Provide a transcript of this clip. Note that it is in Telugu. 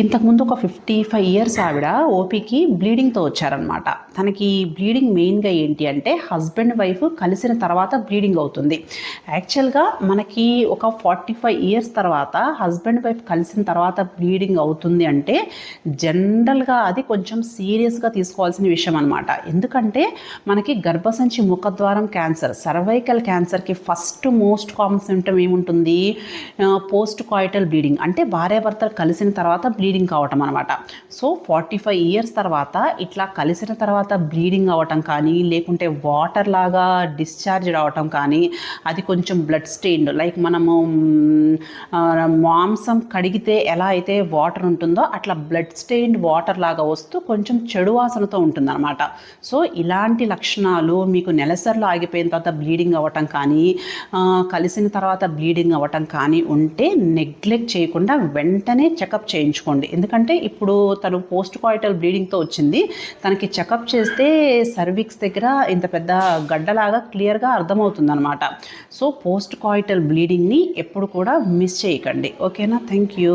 ఇంతకుముందు ఒక ఫిఫ్టీ ఫైవ్ ఇయర్స్ ఆవిడ ఓపీకి బ్లీడింగ్తో వచ్చారనమాట తనకి బ్లీడింగ్ మెయిన్గా ఏంటి అంటే హస్బెండ్ వైఫ్ కలిసిన తర్వాత బ్లీడింగ్ అవుతుంది. యాక్చువల్గా మనకి ఒక ఫార్టీ ఫైవ్ ఇయర్స్ తర్వాత హస్బెండ్ వైఫ్ కలిసిన తర్వాత బ్లీడింగ్ అవుతుంది అంటే జనరల్గా అది కొంచెం సీరియస్గా తీసుకోవాల్సిన విషయం అనమాట ఎందుకంటే మనకి గర్భసంచి ముఖద్వారం క్యాన్సర్ సర్వైకల్ క్యాన్సర్కి ఫస్ట్ మోస్ట్ కామన్ సిమ్టమ్ ఏముంటుంది? Post coital bleeding. అంటే భార్యాభర్తలు కలిసిన తర్వాత బ్లీడింగ్ కావటం అనమాట సో ఫార్టీ ఫైవ్ ఇయర్స్ తర్వాత ఇట్లా కలిసిన తర్వాత బ్లీడింగ్ అవ్వటం కానీ లేకుంటే వాటర్ లాగా డిశ్చార్జ్ అవటం కానీ అది కొంచెం బ్లడ్ స్టెయిన్డ్. లైక్ మనము మాంసం కడిగితే ఎలా అయితే వాటర్ ఉంటుందో అట్లా బ్లడ్ స్టెయిన్డ్ వాటర్ లాగా వస్తూ కొంచెం చెడు వాసనతో ఉంటుందన్నమాట. సో ఇలాంటి లక్షణాలు మీకు నెలసరిలో ఆగిపోయిన తర్వాత బ్లీడింగ్ అవ్వటం కానీ కలిసిన తర్వాత బ్లీడింగ్ అవ్వటం కానీ ఉంటే నెగ్లెక్ట్ చేయకుండా వెంటనే చెకప్ చేయించుకోండి. ఎందుకంటే ఇప్పుడు తను పోస్ట్ కాయిటల్ బ్లీడింగ్తో వచ్చింది. తనకి చెకప్ చేస్తే సర్విక్స్ దగ్గర ఇంత పెద్ద గడ్డలాగా క్లియర్గా అర్థమవుతుంది అనమాట సో పోస్ట్ కాయిటల్ బ్లీడింగ్ని ఎప్పుడు కూడా మిస్ చేయకండి. ఓకేనా? Thank you